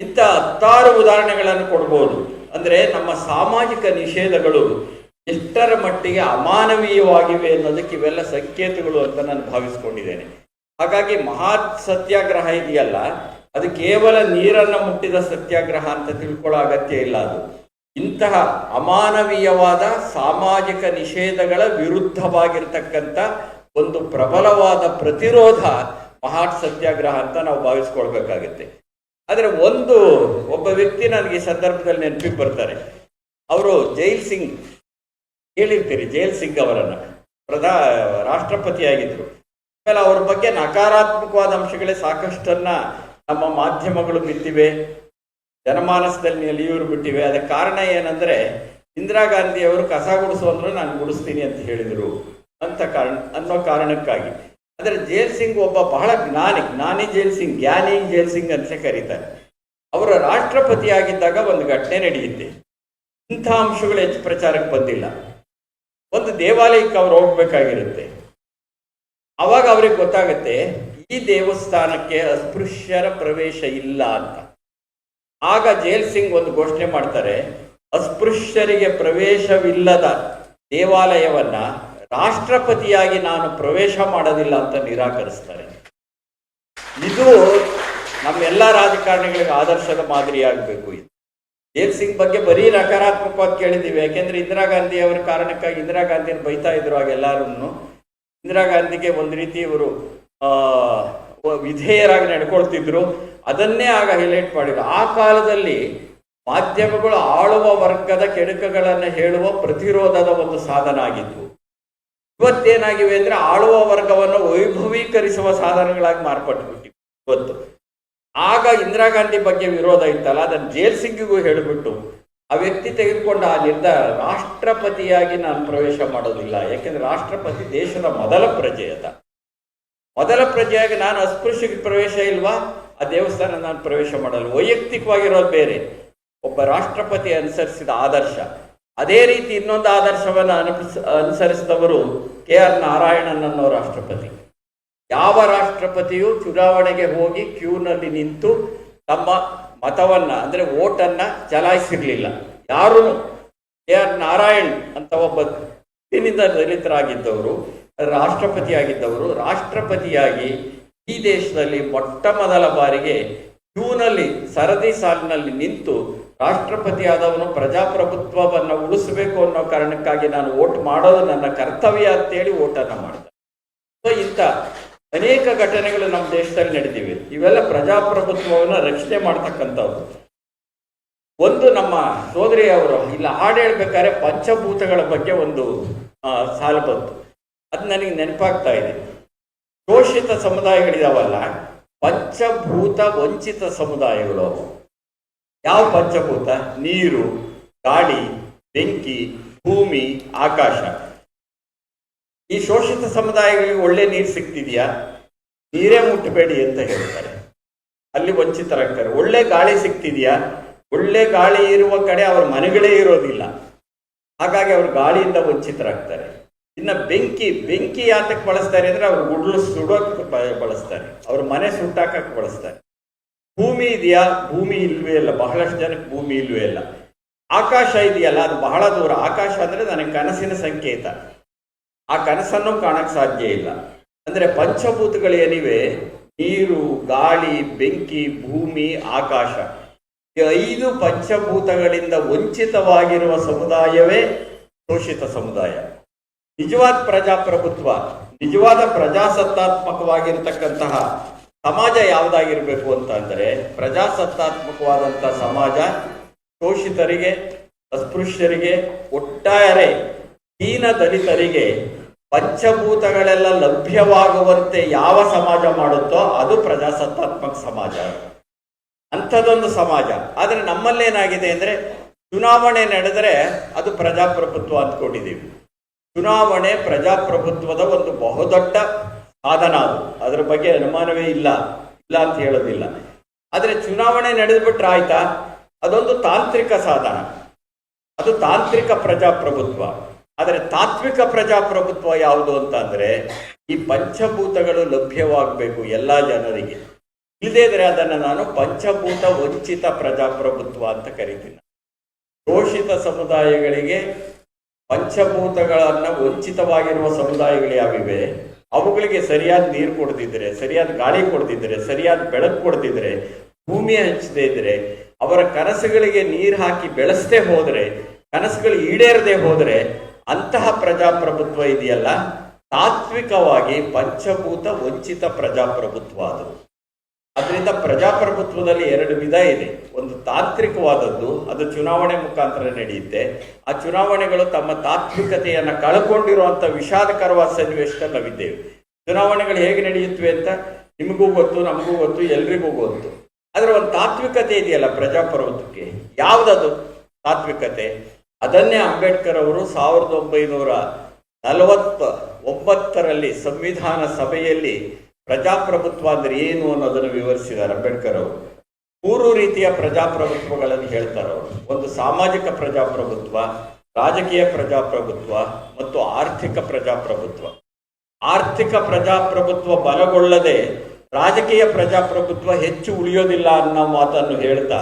ಇಂಥ ಹತ್ತಾರು ಉದಾಹರಣೆಗಳನ್ನು ಕೊಡ್ಬೋದು. ಅಂದರೆ ನಮ್ಮ ಸಾಮಾಜಿಕ ನಿಷೇಧಗಳು ಎಷ್ಟರ ಮಟ್ಟಿಗೆ ಅಮಾನವೀಯವಾಗಿವೆ ಅನ್ನೋದಕ್ಕೆ ಇವೆಲ್ಲ ಸಂಕೇತಗಳು ಅಂತ ನಾನು ಭಾವಿಸ್ಕೊಂಡಿದ್ದೇನೆ. ಹಾಗಾಗಿ ಮಹಾ ಸತ್ಯಾಗ್ರಹ ಇದೆಯಲ್ಲ, ಅದು ಕೇವಲ ನೀರನ್ನು ಮುಟ್ಟಿದ ಸತ್ಯಾಗ್ರಹ ಅಂತ ತಿಳ್ಕೊಳ್ಳೋ ಅಗತ್ಯ ಇಲ್ಲ ಅದು. ಇಂತಹ ಅಮಾನವೀಯವಾದ ಸಾಮಾಜಿಕ ನಿಷೇಧಗಳ ವಿರುದ್ಧವಾಗಿರ್ತಕ್ಕಂಥ ಒಂದು ಪ್ರಬಲವಾದ ಪ್ರತಿರೋಧ ಮಹಾಟ್ ಸತ್ಯಾಗ್ರಹ ಅಂತ ನಾವು ಭಾವಿಸ್ಕೊಳ್ಬೇಕಾಗತ್ತೆ. ಆದರೆ ಒಂದು, ಒಬ್ಬ ವ್ಯಕ್ತಿ ನನಗೆ ಈ ಸಂದರ್ಭದಲ್ಲಿ ನೆನಪಿಗೆ ಬರ್ತಾರೆ. ಅವರು ಜೈಲ್ ಸಿಂಗ್ ಹೇಳಿರ್ತೀರಿ ಜೈಲ್ ಸಿಂಗ್ ಅವರನ್ನ. ಪ್ರಧಾ, ರಾಷ್ಟ್ರಪತಿಯಾಗಿದ್ರು. ಆಮೇಲೆ ಅವ್ರ ಬಗ್ಗೆ ನಕಾರಾತ್ಮಕವಾದ ಅಂಶಗಳೇ ಸಾಕಷ್ಟನ್ನ ನಮ್ಮ ಮಾಧ್ಯಮಗಳು ಬಿತ್ತಿವೆ ಜನಮಾನಸದಲ್ಲಿ ಎಲಿಯೂರು ಬಿಟ್ಟಿವೆ. ಅದಕ್ಕೆ ಕಾರಣ ಏನಂದ್ರೆ, ಇಂದಿರಾ ಗಾಂಧಿ ಅವರು ಕಸ ಗುಡಿಸು ಅಂದ್ರೆ ನಾನು ಗುಡಿಸ್ತೀನಿ ಅಂತ ಹೇಳಿದರು ಅಂತ ಕಾರಣ, ಅನ್ನೋ ಕಾರಣಕ್ಕಾಗಿ. ಅಂದ್ರೆ ಜೈಲ್ ಸಿಂಗ್ ಒಬ್ಬ ಬಹಳ ಜ್ಞಾನಿ ಜ್ಞಾನಿ ಜೈಲ್ ಸಿಂಗ್, ಜ್ಞಾನಿ ಜೈಲ್ ಸಿಂಗ್ ಅಂತ ಕರೀತಾರೆ. ಅವರ ರಾಷ್ಟ್ರಪತಿ ಆಗಿದ್ದಾಗ ಒಂದು ಘಟನೆ ನಡೆಯುತ್ತೆ. ಇಂಥ ಅಂಶಗಳು ಹೆಚ್ಚು ಪ್ರಚಾರಕ್ಕೆ ಬಂದಿಲ್ಲ. ಒಂದು ದೇವಾಲಯಕ್ಕೆ ಅವ್ರು ಹೋಗ್ಬೇಕಾಗಿರುತ್ತೆ. ಅವಾಗ ಅವ್ರಿಗೆ ಗೊತ್ತಾಗುತ್ತೆ, ಈ ದೇವಸ್ಥಾನಕ್ಕೆ ಅಸ್ಪೃಶ್ಯರ ಪ್ರವೇಶ ಇಲ್ಲ ಅಂತ. ಆಗ ಜೇಲ್ ಸಿಂಗ್ ಒಂದು ಘೋಷಣೆ ಮಾಡ್ತಾರೆ, ಅಸ್ಪೃಶ್ಯರಿಗೆ ಪ್ರವೇಶವಿಲ್ಲದ ದೇವಾಲಯವನ್ನ ರಾಷ್ಟ್ರಪತಿಯಾಗಿ ನಾನು ಪ್ರವೇಶ ಮಾಡೋದಿಲ್ಲ ಅಂತ ನಿರಾಕರಿಸ್ತಾರೆ. ಇದು ನಮ್ಮೆಲ್ಲ ರಾಜಕಾರಣಿಗಳಿಗೆ ಆದರ್ಶದ ಮಾದರಿಯಾಗಬೇಕು ಇದು. ಜೇಲ್ ಸಿಂಗ್ ಬಗ್ಗೆ ಬರೀ ನಕಾರಾತ್ಮಕವಾಗಿ ಕೇಳಿದ್ದೀವಿ, ಯಾಕೆಂದ್ರೆ ಇಂದಿರಾ ಗಾಂಧಿ ಅವರ ಕಾರಣಕ್ಕಾಗಿ ಇಂದಿರಾ ಗಾಂಧಿಯನ್ನು ಬೈತಾ ಇದ್ರು ಆಗ ಎಲ್ಲರೂ ಇಂದಿರಾ ಗಾಂಧಿಗೆ ಒಂದು ರೀತಿ ಇವರು ವಿಧೇಯರಾಗಿ ನಡ್ಕೊಳ್ತಿದ್ರು, ಅದನ್ನೇ ಆಗ ಹೈಲೈಟ್ ಮಾಡಿದ್ರು. ಆ ಕಾಲದಲ್ಲಿ ಮಾಧ್ಯಮಗಳು ಆಳುವ ವರ್ಗದ ಕೆಡುಕಗಳನ್ನು ಹೇಳುವ ಪ್ರತಿರೋಧದ ಒಂದು ಸಾಧನ ಆಗಿತ್ತು. ಇವತ್ತೇನಾಗಿವೆ ಅಂದ್ರೆ ಆಳುವ ವರ್ಗವನ್ನು ವೈಭವೀಕರಿಸುವ ಸಾಧನಗಳಾಗಿ ಮಾರ್ಪಟ್ಟುಬಿಟ್ಟಿವೆ ಇವತ್ತು. ಆಗ ಇಂದಿರಾ ಗಾಂಧಿ ಬಗ್ಗೆ ವಿರೋಧ ಇತ್ತಲ್ಲ, ಅದನ್ನು ಜೈಲ್ ಸಿಂಗಿಗೂ ಹೇಳಿಬಿಟ್ಟು ಆ ವ್ಯಕ್ತಿ ತೆಗೆದುಕೊಂಡ ಆ ನಿರ್ಧಾರ ರಾಷ್ಟ್ರಪತಿಯಾಗಿ ನಾನು ಪ್ರವೇಶ ಮಾಡೋದಿಲ್ಲ. ಯಾಕೆಂದ್ರೆ ರಾಷ್ಟ್ರಪತಿ ದೇಶದ ಮೊದಲ ಪ್ರಜೆ ಮೊದಲ ಪ್ರಜೆಯಾಗಿ ನಾನು ಅಸ್ಪೃಶ್ಯಕ್ಕೆ ಪ್ರವೇಶ ಇಲ್ವಾ? ಆ ದೇವಸ್ಥಾನ ನಾನು ಪ್ರವೇಶ ಮಾಡಲ್ಲ. ವೈಯಕ್ತಿಕವಾಗಿರೋದು ಬೇರೆ. ಒಬ್ಬ ರಾಷ್ಟ್ರಪತಿ ಅನುಸರಿಸಿದ ಆದರ್ಶ. ಅದೇ ರೀತಿ ಇನ್ನೊಂದು ಆದರ್ಶವನ್ನು ಅನುಸ ಅನುಸರಿಸಿದವರು ಕೆ ಆರ್ ನಾರಾಯಣನ್ ಅನ್ನೋ ರಾಷ್ಟ್ರಪತಿ. ಯಾವ ರಾಷ್ಟ್ರಪತಿಯು ಚುನಾವಣೆಗೆ ಹೋಗಿ ಕ್ಯೂನಲ್ಲಿ ನಿಂತು ತಮ್ಮ ಮತವನ್ನ, ಅಂದ್ರೆ ಓಟನ್ನು ಚಲಾಯಿಸಿರ್ಲಿಲ್ಲ. ಯಾರು? ಕೆ ಆರ್ ನಾರಾಯಣ್ ಅಂತ ಒಬ್ಬ ದಿನಿಂದ ದಲಿತರಾಗಿದ್ದವರು, ರಾಷ್ಟ್ರಪತಿಯಾಗಿದ್ದವರು. ರಾಷ್ಟ್ರಪತಿಯಾಗಿ ಈ ದೇಶದಲ್ಲಿ ಮೊಟ್ಟ ಮೊದಲ ಬಾರಿಗೆ ಜೂನಲ್ಲಿ, ಸರದಿ ಸಾಲಿನಲ್ಲಿ ನಿಂತು ರಾಷ್ಟ್ರಪತಿ ಆದವನು ಪ್ರಜಾಪ್ರಭುತ್ವವನ್ನು ಉಳಿಸಬೇಕು ಅನ್ನೋ ಕಾರಣಕ್ಕಾಗಿ ನಾನು ವೋಟ್ ಮಾಡೋದು ನನ್ನ ಕರ್ತವ್ಯ ಅಂತೇಳಿ ಓಟನ್ನು ಮಾಡಿದೆ. ಸೊ, ಇಂಥ ಅನೇಕ ಘಟನೆಗಳು ನಮ್ಮ ದೇಶದಲ್ಲಿ ನಡೆದಿವೆ. ಇವೆಲ್ಲ ಪ್ರಜಾಪ್ರಭುತ್ವವನ್ನು ರಕ್ಷಣೆ ಮಾಡ್ತಕ್ಕಂಥವ್ರು. ಒಂದು ನಮ್ಮ ಸೋದರಿ ಅವರು, ಇಲ್ಲ, ಹಾಡು ಹೇಳ್ಬೇಕಾದ್ರೆ ಪಂಚಭೂತಗಳ ಬಗ್ಗೆ ಒಂದು ಸಾಲು ಬಂತು. ಅದು ನನಗೆ ನೆನಪಾಗ್ತಾ ಇದೆ. ಶೋಷಿತ ಸಮುದಾಯಗಳಿದಾವಲ್ಲ, ಪಂಚಭೂತ ವಂಚಿತ ಸಮುದಾಯಗಳು ಯಾವ ಪಂಚಭೂತ? ನೀರು, ಗಾಳಿ, ಬೆಂಕಿ, ಭೂಮಿ, ಆಕಾಶ. ಈ ಶೋಷಿತ ಸಮುದಾಯಗಳಿಗೆ ಒಳ್ಳೆ ನೀರು ಸಿಗ್ತಿದೆಯಾ? ನೀರೇ ಮುಟ್ಟಬೇಡಿ ಅಂತ ಹೇಳ್ತಾರೆ. ಅಲ್ಲಿ ವಂಚಿತರಾಗ್ತಾರೆ ಒಳ್ಳೆ ಗಾಳಿ ಸಿಗ್ತಿದೆಯಾ? ಒಳ್ಳೆ ಗಾಳಿ ಇರುವ ಕಡೆ ಅವ್ರ ಮನೆಗಳೇ ಇರೋದಿಲ್ಲ. ಹಾಗಾಗಿ ಅವರು ಗಾಳಿಯಿಂದ ವಂಚಿತರಾಗ್ತಾರೆ. ಇನ್ನು ಬೆಂಕಿ ಬೆಂಕಿ ಯಾತಕ್ಕೆ ಬಳಸ್ತಾರೆ ಅಂದ್ರೆ ಅವ್ರು ಗುಡ್ಲು ಸುಡೋಕ್ಕೆ ಬಳಸ್ತಾರೆ. ಅವ್ರ ಮನೆ ಸುಟ್ಟಾಕಕ್ಕೆ ಬಳಸ್ತಾರೆ. ಭೂಮಿ ಇದೆಯಾ? ಭೂಮಿ ಇಲ್ವೇ ಇಲ್ಲ. ಬಹಳಷ್ಟು ಜನಕ್ಕೆ ಭೂಮಿ ಇಲ್ವೇ ಇಲ್ಲ. ಆಕಾಶ ಇದೆಯಲ್ಲ? ಅದು ಬಹಳ ದೂರ. ಆಕಾಶ ಅಂದ್ರೆ ನನಗೆ ಕನಸಿನ ಸಂಕೇತ. ಆ ಕನಸನ್ನು ಕಾಣಕ್ ಸಾಧ್ಯ ಇಲ್ಲ. ಅಂದರೆ ಪಂಚಭೂತಗಳು ಏನಿವೆ? ನೀರು, ಗಾಳಿ, ಬೆಂಕಿ, ಭೂಮಿ, ಆಕಾಶ. ಈ ಐದು ಪಂಚಭೂತಗಳಿಂದ ವಂಚಿತವಾಗಿರುವ ಸಮುದಾಯವೇ ಶೋಷಿತ ಸಮುದಾಯ. ನಿಜವಾದ ಪ್ರಜಾಪ್ರಭುತ್ವ, ನಿಜವಾದ ಪ್ರಜಾಸತ್ತಾತ್ಮಕವಾಗಿರತಕ್ಕಂತಹ ಸಮಾಜ ಯಾವುದಾಗಿರಬೇಕು ಅಂತ ಅಂದರೆ ಪ್ರಜಾಸತ್ತಾತ್ಮಕವಾದಂಥ ಸಮಾಜ ಶೋಷಿತರಿಗೆ, ಅಸ್ಪೃಶ್ಯರಿಗೆ, ಒಟ್ಟಾರೆ ದೀನ ದಲಿತರಿಗೆ ಪಂಚಭೂತಗಳೆಲ್ಲ ಲಭ್ಯವಾಗುವಂತೆ ಯಾವ ಸಮಾಜ ಮಾಡುತ್ತೋ ಅದು ಪ್ರಜಾಸತ್ತಾತ್ಮಕ ಸಮಾಜ. ಅಂಥದ್ದೊಂದು ಸಮಾಜ. ಆದರೆ ನಮ್ಮಲ್ಲೇನಾಗಿದೆ ಅಂದ್ರೆ ಚುನಾವಣೆ ನಡೆದರೆ ಅದು ಪ್ರಜಾಪ್ರಭುತ್ವ ಅಂದ್ಕೊಂಡಿದ್ದೀವಿ. ಚುನಾವಣೆ ಪ್ರಜಾಪ್ರಭುತ್ವದ ಒಂದು ಬಹುದೊಡ್ಡ ಸಾಧನ ಅದು. ಅದರ ಬಗ್ಗೆ ಅನುಮಾನವೇ ಇಲ್ಲ. ಇಲ್ಲ ಅಂತ ಹೇಳೋದಿಲ್ಲ. ಆದರೆ ಚುನಾವಣೆ ನಡೆದ್ಬಿಟ್ರೆ ಆಯ್ತಾ? ಅದೊಂದು ತಾಂತ್ರಿಕ ಸಾಧನ. ಅದು ತಾಂತ್ರಿಕ ಪ್ರಜಾಪ್ರಭುತ್ವ. ಆದರೆ ತಾತ್ವಿಕ ಪ್ರಜಾಪ್ರಭುತ್ವ ಯಾವುದು ಅಂತ ಅಂದ್ರೆ ಈ ಪಂಚಭೂತಗಳು ಲಭ್ಯವಾಗಬೇಕು ಎಲ್ಲ ಜನರಿಗೆ. ಇಲ್ಲದೇ ಇದ್ರೆ ಅದನ್ನು ನಾನು ಪಂಚಭೂತ ವಂಚಿತ ಪ್ರಜಾಪ್ರಭುತ್ವ ಅಂತ ಕರಿತೀನಿ. ಶೋಷಿತ ಸಮುದಾಯಗಳಿಗೆ ಪಂಚಭೂತಗಳನ್ನ ವಂಚಿತವಾಗಿರುವ ಸಮುದಾಯಗಳು ಯಾವಿವೆ? ಅವುಗಳಿಗೆ ಸರಿಯಾದ ನೀರು ಕೊಡ್ತಿದ್ರೆ ಸರಿಯಾದ ಗಾಳಿ ಕೊಡ್ತಿದ್ರೆ ಸರಿಯಾದ ಬೆಳಕು ಕೊಡ್ತಿದ್ರೆ ಭೂಮಿ ಹಂಚದೇ ಇದ್ರೆ, ಅವರ ಕನಸುಗಳಿಗೆ ನೀರು ಹಾಕಿ ಬೆಳೆಸದೆ ಹೋದ್ರೆ, ಕನಸುಗಳು ಈಡೇರದೆ ಹೋದ್ರೆ ಅಂತಹ ಪ್ರಜಾಪ್ರಭುತ್ವ ಇದೆಯಲ್ಲ? ತಾತ್ವಿಕವಾಗಿ ಪಂಚಭೂತ ವಂಚಿತ ಪ್ರಜಾಪ್ರಭುತ್ವ ಅದು. ಅದರಿಂದ ಪ್ರಜಾಪ್ರಭುತ್ವದಲ್ಲಿ ಎರಡು ವಿಧ ಇದೆ. ಒಂದು ತಾಂತ್ರಿಕವಾದದ್ದು, ಅದು ಚುನಾವಣೆ ಮುಖಾಂತರ ನಡೆಯುತ್ತೆ. ಆ ಚುನಾವಣೆಗಳು ತಮ್ಮ ತಾತ್ವಿಕತೆಯನ್ನು ಕಳ್ಕೊಂಡಿರುವಂಥ ವಿಷಾದಕರವಾದ ಸನ್ನಿವೇಶದಲ್ಲಿ ನಾವಿದ್ದೇವೆ. ಚುನಾವಣೆಗಳು ಹೇಗೆ ನಡೆಯುತ್ತವೆ ಅಂತ? ನಿಮಗೂ ಗೊತ್ತು, ನಮಗೂ ಗೊತ್ತು, ಎಲ್ರಿಗೂ ಗೊತ್ತು. ಅದರ ಒಂದು ತಾತ್ವಿಕತೆ ಇದೆಯಲ್ಲ ಪ್ರಜಾಪ್ರಭುತ್ವಕ್ಕೆ? ಯಾವುದದು ತಾತ್ವಿಕತೆ? ಅದನ್ನೇ ಅಂಬೇಡ್ಕರ್ ಅವರು ಸಾವಿರದ ಒಂಬೈನೂರ ನಲವತ್ತ ಒಂಬತ್ತರಲ್ಲಿ ಸಂವಿಧಾನ ಸಭೆಯಲ್ಲಿ ಪ್ರಜಾಪ್ರಭುತ್ವ ಅಂದ್ರೆ ಏನು ಅನ್ನೋದನ್ನು ವಿವರಿಸಿದ್ದಾರೆ ಅಂಬೇಡ್ಕರ್ ಅವರು. ಮೂರು ರೀತಿಯ ಪ್ರಜಾಪ್ರಭುತ್ವಗಳನ್ನು ಹೇಳ್ತಾರೆ ಅವರು. ಒಂದು ಸಾಮಾಜಿಕ ಪ್ರಜಾಪ್ರಭುತ್ವ, ರಾಜಕೀಯ ಪ್ರಜಾಪ್ರಭುತ್ವ ಮತ್ತು ಆರ್ಥಿಕ ಪ್ರಜಾಪ್ರಭುತ್ವ. ಆರ್ಥಿಕ ಪ್ರಜಾಪ್ರಭುತ್ವ ಬಲಗೊಳ್ಳದೆ ರಾಜಕೀಯ ಪ್ರಜಾಪ್ರಭುತ್ವ ಹೆಚ್ಚು ಉಳಿಯೋದಿಲ್ಲ ಅನ್ನೋ ಮಾತನ್ನು ಹೇಳ್ತಾ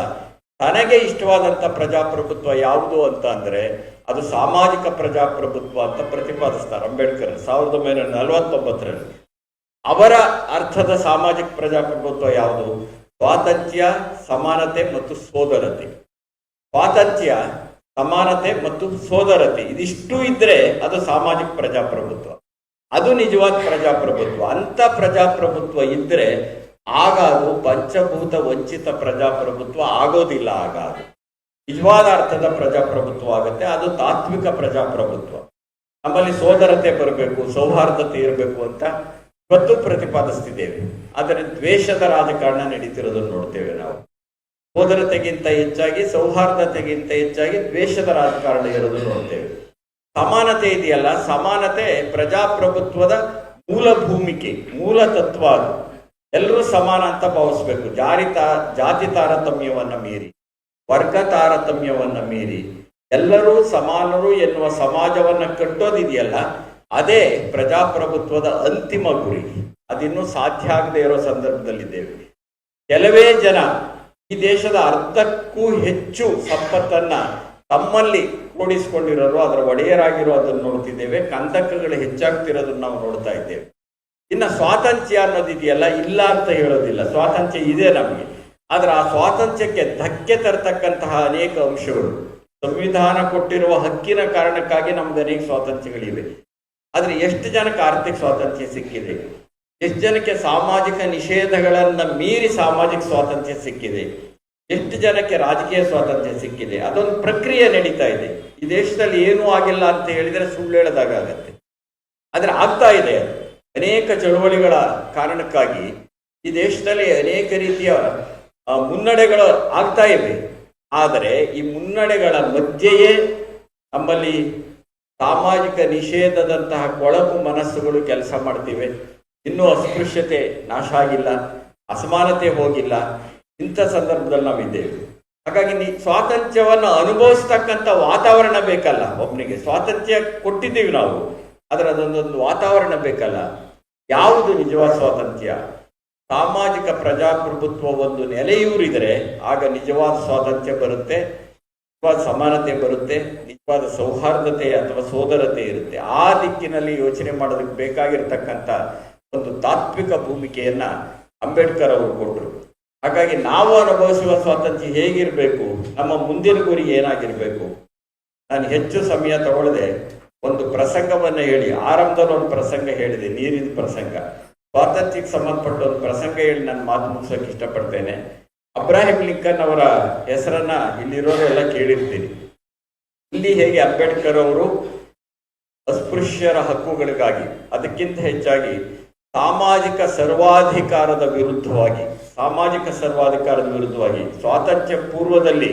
ತನಗೆ ಇಷ್ಟವಾದಂಥ ಪ್ರಜಾಪ್ರಭುತ್ವ ಯಾವುದು ಅಂತ ಅಂದರೆ ಅದು ಸಾಮಾಜಿಕ ಪ್ರಜಾಪ್ರಭುತ್ವ ಅಂತ ಪ್ರತಿಪಾದಿಸ್ತಾರೆ ಅಂಬೇಡ್ಕರ್ ಸಾವಿರದ ಒಂಬೈನೂರ ನಲವತ್ತೊಂಬತ್ತರಲ್ಲಿ. ಅವರ ಅರ್ಥದ ಸಾಮಾಜಿಕ ಪ್ರಜಾಪ್ರಭುತ್ವ ಯಾವುದು? ಸ್ವಾತಂತ್ರ್ಯ, ಸಮಾನತೆ ಮತ್ತು ಸೋದರತೆ. ಸ್ವಾತಂತ್ರ್ಯ, ಸಮಾನತೆ ಮತ್ತು ಸೋದರತೆ, ಇದಿಷ್ಟು ಇದ್ರೆ ಅದು ಸಾಮಾಜಿಕ ಪ್ರಜಾಪ್ರಭುತ್ವ. ಅದು ನಿಜವಾದ ಪ್ರಜಾಪ್ರಭುತ್ವ. ಅಂತ ಪ್ರಜಾಪ್ರಭುತ್ವ ಇದ್ರೆ ಆಗ ಅದು ಪಂಚಭೂತ ವಂಚಿತ ಪ್ರಜಾಪ್ರಭುತ್ವ ಆಗೋದಿಲ್ಲ ಆಗ ಅದು ನಿಜವಾದ ಅರ್ಥದ ಪ್ರಜಾಪ್ರಭುತ್ವ ಆಗುತ್ತೆ, ಅದು ತಾತ್ವಿಕ ಪ್ರಜಾಪ್ರಭುತ್ವ. ನಮ್ಮಲ್ಲಿ ಸೋದರತೆ ಬರಬೇಕು, ಸೌಹಾರ್ದತೆ ಇರಬೇಕು ಅಂತ ಇವತ್ತು ಪ್ರತಿಪಾದಿಸ್ತಿದ್ದೇವೆ. ಆದರೆ ದ್ವೇಷದ ರಾಜಕಾರಣ ನಡೀತಿರೋದನ್ನು ನೋಡ್ತೇವೆ ನಾವು. ಸೋದರತೆಗಿಂತ ಹೆಚ್ಚಾಗಿ, ಸೌಹಾರ್ದತೆಗಿಂತ ಹೆಚ್ಚಾಗಿ ದ್ವೇಷದ ರಾಜಕಾರಣ ಇರೋದನ್ನು ನೋಡ್ತೇವೆ. ಸಮಾನತೆ ಇದೆಯಲ್ಲ, ಸಮಾನತೆ ಪ್ರಜಾಪ್ರಭುತ್ವದ ಮೂಲ ಭೂಮಿಕೆ ಮೂಲ ತತ್ವ ಅದು. ಎಲ್ಲರೂ ಸಮಾನ ಅಂತ ಭಾವಿಸ್ಬೇಕು. ಜಾರಿ ತಾ, ಜಾತಿ ತಾರತಮ್ಯವನ್ನು ಮೀರಿ, ವರ್ಗ ತಾರತಮ್ಯವನ್ನು ಮೀರಿ, ಎಲ್ಲರೂ ಸಮಾನರು ಎನ್ನುವ ಸಮಾಜವನ್ನು ಕಟ್ಟೋದಿದೆಯಲ್ಲ, ಅದೇ ಪ್ರಜಾಪ್ರಭುತ್ವದ ಅಂತಿಮ ಗುರಿ. ಅದಿನ್ನೂ ಸಾಧ್ಯ ಆಗದೆ ಇರೋ ಸಂದರ್ಭದಲ್ಲಿದ್ದೇವೆ. ಕೆಲವೇ ಜನ ಈ ದೇಶದ ಅರ್ಧಕ್ಕೂ ಹೆಚ್ಚು ಸಂಪತ್ತನ್ನ ತಮ್ಮಲ್ಲಿ ಕೂಡಿಸಿಕೊಂಡಿರೋರು, ಅದರ ಒಡೆಯರಾಗಿರೋ ಅದನ್ನು ನೋಡ್ತಿದ್ದೇವೆ. ಕಂದಕಗಳು ಹೆಚ್ಚಾಗ್ತಿರೋದನ್ನ ನಾವು ನೋಡ್ತಾ ಇದ್ದೇವೆ. ಇನ್ನು ಸ್ವಾತಂತ್ರ್ಯ ಅನ್ನೋದಿದೆಯಲ್ಲ ಇಲ್ಲ ಅಂತ ಹೇಳೋದಿಲ್ಲ. ಸ್ವಾತಂತ್ರ್ಯ ಇದೆ ನಮಗೆ. ಆದ್ರೆ ಆ ಸ್ವಾತಂತ್ರ್ಯಕ್ಕೆ ಧಕ್ಕೆ ತರತಕ್ಕಂತಹ ಅನೇಕ ಅಂಶಗಳು. ಸಂವಿಧಾನ ಕೊಟ್ಟಿರುವ ಹಕ್ಕಿನ ಕಾರಣಕ್ಕಾಗಿ ನಮ್ಗೆ ಅನೇಕ ಸ್ವಾತಂತ್ರ್ಯಗಳಿವೆ. ಆದ್ರೆ ಎಷ್ಟು ಜನಕ್ಕೆ ಆರ್ಥಿಕ ಸ್ವಾತಂತ್ರ್ಯ ಸಿಕ್ಕಿದೆ? ಎಷ್ಟು ಜನಕ್ಕೆ ಸಾಮಾಜಿಕ ನಿಷೇಧಗಳನ್ನ ಮೀರಿ ಸಾಮಾಜಿಕ ಸ್ವಾತಂತ್ರ್ಯ ಸಿಕ್ಕಿದೆ? ಎಷ್ಟು ಜನಕ್ಕೆ ರಾಜಕೀಯ ಸ್ವಾತಂತ್ರ್ಯ ಸಿಕ್ಕಿದೆ? ಅದೊಂದು ಪ್ರಕ್ರಿಯೆ ನಡೀತಾ ಇದೆ. ಈ ದೇಶದಲ್ಲಿ ಏನೂ ಆಗಿಲ್ಲ ಅಂತ ಹೇಳಿದ್ರೆ ಸುಳ್ಳು ಹೇಳೋದಾಗತ್ತೆ. ಆದ್ರೆ ಆಗ್ತಾ ಇದೆ ಅದು. ಅನೇಕ ಚಳುವಳಿಗಳ ಕಾರಣಕ್ಕಾಗಿ ಈ ದೇಶದಲ್ಲಿ ಅನೇಕ ರೀತಿಯ ಮುನ್ನಡೆಗಳು ಆಗ್ತಾ ಇವೆ. ಆದರೆ ಈ ಮುನ್ನಡೆಗಳ ಮಧ್ಯೆಯೇ ನಮ್ಮಲ್ಲಿ ಸಾಮಾಜಿಕ ನಿಷೇಧದಂತಹ ಕೊಳಕು ಮನಸ್ಸುಗಳು ಕೆಲಸ ಮಾಡ್ತಿವೆ. ಇನ್ನೂ ಅಸ್ಪೃಶ್ಯತೆ ನಾಶ ಆಗಿಲ್ಲ, ಅಸಮಾನತೆ ಹೋಗಿಲ್ಲ. ಇಂಥ ಸಂದರ್ಭದಲ್ಲಿ ನಾವಿದ್ದೇವೆ ಹಾಗಾಗಿ ನೀ ಸ್ವಾತಂತ್ರ್ಯವನ್ನು ಅನುಭವಿಸ್ತಕ್ಕಂಥ ವಾತಾವರಣ ಬೇಕಲ್ಲ ಒಬ್ಬನಿಗೆ ಸ್ವಾತಂತ್ರ್ಯ ಕೊಟ್ಟಿದ್ದೀವಿ ನಾವು. ಆದರೆ ಅದೊಂದೊಂದು ವಾತಾವರಣ ಬೇಕಲ್ಲ. ಯಾವುದು ನಿಜವಾದ ಸ್ವಾತಂತ್ರ್ಯ? ಸಾಮಾಜಿಕ ಪ್ರಜಾಪ್ರಭುತ್ವ ಒಂದು ನೆಲೆಯೂರಿದರೆ ಆಗ ನಿಜವಾದ ಸ್ವಾತಂತ್ರ್ಯ ಬರುತ್ತೆ, ನಿಜವಾದ ಸಮಾನತೆ ಬರುತ್ತೆ, ನಿಜವಾದ ಸೌಹಾರ್ದತೆ ಅಥವಾ ಸೋದರತೆ ಇರುತ್ತೆ. ಆ ದಿಕ್ಕಿನಲ್ಲಿ ಯೋಚನೆ ಮಾಡೋದಕ್ಕೆ ಬೇಕಾಗಿರ್ತಕ್ಕಂಥ ಒಂದು ತಾತ್ವಿಕ ಭೂಮಿಕೆಯನ್ನ ಅಂಬೇಡ್ಕರ್ ಅವರು ಕೊಟ್ಟರು ಹಾಗಾಗಿ ನಾವು ಅನುಭವಿಸುವ ಸ್ವಾತಂತ್ರ್ಯ ಹೇಗಿರಬೇಕು, ನಮ್ಮ ಮುಂದಿನ ಗುರಿ ಏನಾಗಿರಬೇಕು, ನಾನು ಹೆಚ್ಚು ಸಮಯ ತಗೊಳ್ಳದೆ ಒಂದು ಪ್ರಸಂಗವನ್ನು ಹೇಳಿ, ಆರಂಭದಲ್ಲಿ ಒಂದು ಪ್ರಸಂಗ ಹೇಳಿದೆ, ನೀರಿನ ಪ್ರಸಂಗ. ಸ್ವಾತಂತ್ರ್ಯಕ್ಕೆ ಸಂಬಂಧಪಟ್ಟ ಒಂದು ಪ್ರಸಂಗ ಹೇಳಿ ನಾನು ಮಾತು ಮುಗಿಸೋಕೆ ಇಷ್ಟಪಡ್ತೇನೆ. ಅಬ್ರಾಹಿಂ ಲಿಂಕನ್ ಅವರ ಹೆಸರನ್ನ ಇಲ್ಲಿರೋರೆಲ್ಲ ಕೇಳಿರ್ತೀನಿ ಇಲ್ಲಿ ಹೇಗೆ ಅಂಬೇಡ್ಕರ್ ಅವರು ಅಸ್ಪೃಶ್ಯರ ಹಕ್ಕುಗಳಿಗಾಗಿ, ಅದಕ್ಕಿಂತ ಹೆಚ್ಚಾಗಿ ಸಾಮಾಜಿಕ ಸರ್ವಾಧಿಕಾರದ ವಿರುದ್ಧವಾಗಿ, ಸಾಮಾಜಿಕ ಸರ್ವಾಧಿಕಾರದ ವಿರುದ್ಧವಾಗಿ ಸ್ವಾತಂತ್ರ್ಯ ಪೂರ್ವದಲ್ಲಿ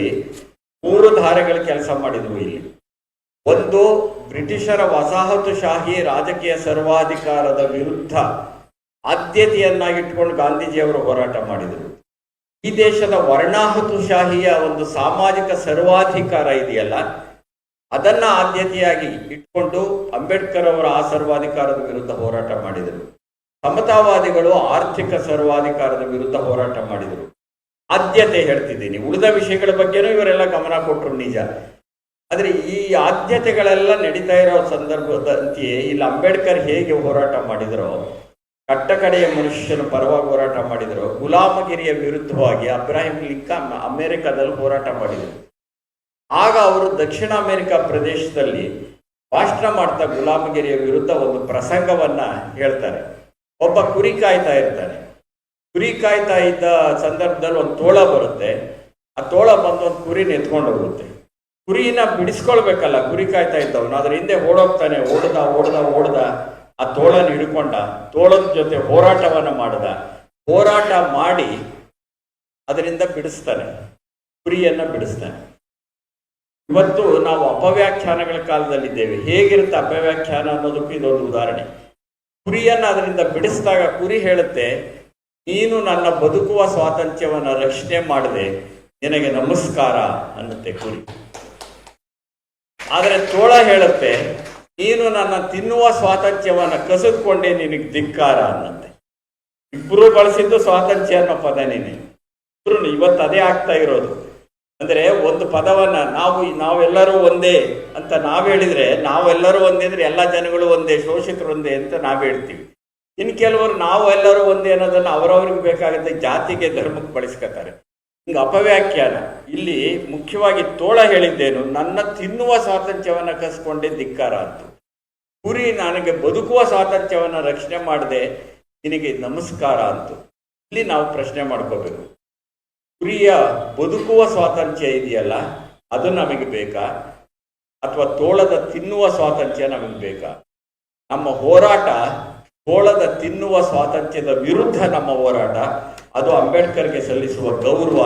ಮೂರು ಧಾರೆಗಳ ಕೆಲಸ ಮಾಡಿದ್ವು ಇಲ್ಲಿ. ಒಂದು ಬ್ರಿಟಿಷರ ವಸಾಹತುಶಾಹಿ ರಾಜಕೀಯ ಸರ್ವಾಧಿಕಾರದ ವಿರುದ್ಧ ಆದ್ಯತೆಯನ್ನಾಗಿಟ್ಕೊಂಡು ಗಾಂಧೀಜಿಯವರು ಹೋರಾಟ ಮಾಡಿದರು. ಈ ದೇಶದ ವರ್ಣಾಹತುಶಾಹಿಯ ಒಂದು ಸಾಮಾಜಿಕ ಸರ್ವಾಧಿಕಾರ ಇದೆಯಲ್ಲ, ಅದನ್ನ ಆದ್ಯತೆಯಾಗಿ ಇಟ್ಕೊಂಡು ಅಂಬೇಡ್ಕರ್ ಅವರ ಆ ಸರ್ವಾಧಿಕಾರದ ವಿರುದ್ಧ ಹೋರಾಟ ಮಾಡಿದರು. ಸಮತಾವಾದಿಗಳು ಆರ್ಥಿಕ ಸರ್ವಾಧಿಕಾರದ ವಿರುದ್ಧ ಹೋರಾಟ ಮಾಡಿದರು. ಆದ್ಯತೆ ಹೇಳ್ತಿದ್ದೀನಿ. ಉಳಿದ ವಿಷಯಗಳ ಬಗ್ಗೆನೂ ಇವರೆಲ್ಲ ಗಮನ ಕೊಟ್ಟರು ನಿಜ. ಆದರೆ ಈ ಆದ್ಯತೆಗಳೆಲ್ಲ ನಡೀತಾ ಇರೋ ಸಂದರ್ಭದಂತೆಯೇ ಇಲ್ಲಿ ಅಂಬೇಡ್ಕರ್ ಹೇಗೆ ಹೋರಾಟ ಮಾಡಿದರೋ, ಕಟ್ಟಕಡೆಯ ಮನುಷ್ಯನ ಪರವಾಗಿ ಹೋರಾಟ ಮಾಡಿದರು, ಗುಲಾಮಗಿರಿಯ ವಿರುದ್ಧವಾಗಿ ಅಬ್ರಾಹಿಂ ಲಿಂಕನ್ ಅಮೆರಿಕದಲ್ಲಿ ಹೋರಾಟ ಮಾಡಿದರು. ಆಗ ಅವರು ದಕ್ಷಿಣ ಅಮೆರಿಕ ಪ್ರದೇಶದಲ್ಲಿ ಭಾಷಣ ಮಾಡ್ತಾ ಗುಲಾಮಗಿರಿಯ ವಿರುದ್ಧ ಒಂದು ಪ್ರಸಂಗವನ್ನ ಹೇಳ್ತಾರೆ. ಒಬ್ಬ ಕುರಿ ಕಾಯ್ತಾ ಇರ್ತಾನೆ. ಕುರಿ ಕಾಯ್ತಾ ಇದ್ದ ಸಂದರ್ಭದಲ್ಲಿ ಒಂದು ತೋಳ ಬರುತ್ತೆ. ಆ ತೋಳ ಬಂದು ಒಂದು ಕುರಿ ಎತ್ಕೊಂಡು ಹೋಗುತ್ತೆ. ಕುರಿನ ಬಿಡಿಸ್ಕೊಳ್ಬೇಕಲ್ಲ ಕುರಿ ಕಾಯ್ತಾ ಇದ್ದವನು. ಅದ್ರ ಹಿಂದೆ ಓಡೋಗ್ತಾನೆ, ಓಡದ ಓಡದ ಓಡದ. ಆ ತೋಳನ ಹಿಡ್ಕೊಂಡ, ತೋಳದ ಜೊತೆ ಹೋರಾಟವನ್ನ ಮಾಡದ. ಹೋರಾಟ ಮಾಡಿ ಅದರಿಂದ ಬಿಡಿಸ್ತಾನೆ ಕುರಿಯನ್ನ ಬಿಡಿಸ್ತಾನೆ. ಇವತ್ತು ನಾವು ಅಪವ್ಯಾಖ್ಯಾನಗಳ ಕಾಲದಲ್ಲಿದ್ದೇವೆ. ಹೇಗಿರುತ್ತೆ ಅಪವ್ಯಾಖ್ಯಾನ ಅನ್ನೋದಕ್ಕೂ ಇದೊಂದು ಉದಾಹರಣೆ. ಕುರಿಯನ್ನ ಅದರಿಂದ ಬಿಡಿಸಿದಾಗ ಕುರಿ ಹೇಳುತ್ತೆ, ನೀನು ನನ್ನ ಬದುಕುವ ಸ್ವಾತಂತ್ರ್ಯವನ್ನ ರಕ್ಷಣೆ ಮಾಡದೆ. ನಿನಗೆ ನಮಸ್ಕಾರ ಅನ್ನುತ್ತೆ ಕುರಿ ಆದರೆ ತೋಳ ಹೇಳುತ್ತೆ, ನೀನು ನನ್ನ ತಿನ್ನುವ ಸ್ವಾತಂತ್ರ್ಯವನ್ನು ಕಸಿದುಕೊಂಡೆ ನಿನಗೆ ಧಿಕ್ಕಾರ ಅನ್ನತ್ತೆ. ಇಬ್ಬರು ಬಳಸಿದ್ದು ಸ್ವಾತಂತ್ರ್ಯ ಅನ್ನೋ ಪದನೇನೆ ಇಬ್ರು ಇವತ್ತು ಅದೇ ಆಗ್ತಾ ಇರೋದು. ಅಂದ್ರೆ ಒಂದು ಪದವನ್ನ ನಾವು ನಾವೆಲ್ಲರೂ ಒಂದೇ ಅಂತ ನಾವ್ ಹೇಳಿದ್ರೆ, ನಾವೆಲ್ಲರೂ ಒಂದೇ ಅಂದ್ರೆ ಎಲ್ಲ ಜನಗಳು ಒಂದೇ ಶೋಷಿತರು ಒಂದೇ ಅಂತ ನಾವ್ ಹೇಳ್ತೀವಿ. ಇನ್ನು ಕೆಲವರು ನಾವು ಎಲ್ಲರೂ ಒಂದೇ ಅನ್ನೋದನ್ನ ಅವರವ್ರಿಗೆ ಬೇಕಾಗುತ್ತೆ, ಜಾತಿಗೆ ಧರ್ಮಕ್ಕೆ ಬಳಸ್ಕೊತಾರೆ. ಹಿಂಗ ಅಪವ್ಯಾಖ್ಯಾನ. ಇಲ್ಲಿ ಮುಖ್ಯವಾಗಿ ತೋಳ ಹೇಳಿದ್ದೇನು, ನನ್ನ ತಿನ್ನುವ ಸ್ವಾತಂತ್ರ್ಯವನ್ನ ಕಸ್ಕೊಂಡೆ ಧಿಕ್ಕಾರ ಅಂತ. ಕುರಿ ನನಗೆ ಬದುಕುವ ಸ್ವಾತಂತ್ರ್ಯವನ್ನ ರಕ್ಷಣೆ ಮಾಡದೆ ನಿನಗೆ ನಮಸ್ಕಾರ ಅಂತು. ಇಲ್ಲಿ ನಾವು ಪ್ರಶ್ನೆ ಮಾಡ್ಕೋಬೇಕು. ಕುರಿಯ ಬದುಕುವ ಸ್ವಾತಂತ್ರ್ಯ ಇದೆಯಲ್ಲ, ಅದು ನಮಗೆ ಬೇಕಾ? ಅಥವಾ ತೋಳದ ತಿನ್ನುವ ಸ್ವಾತಂತ್ರ್ಯ ನಮಗೆ ಬೇಕಾ? ನಮ್ಮ ಹೋರಾಟ ತೋಳದ ತಿನ್ನುವ ಸ್ವಾತಂತ್ರ್ಯದ ವಿರುದ್ಧ ನಮ್ಮ ಹೋರಾಟ. ಅದು ಅಂಬೇಡ್ಕರ್ಗೆ ಸಲ್ಲಿಸುವ ಗೌರವ.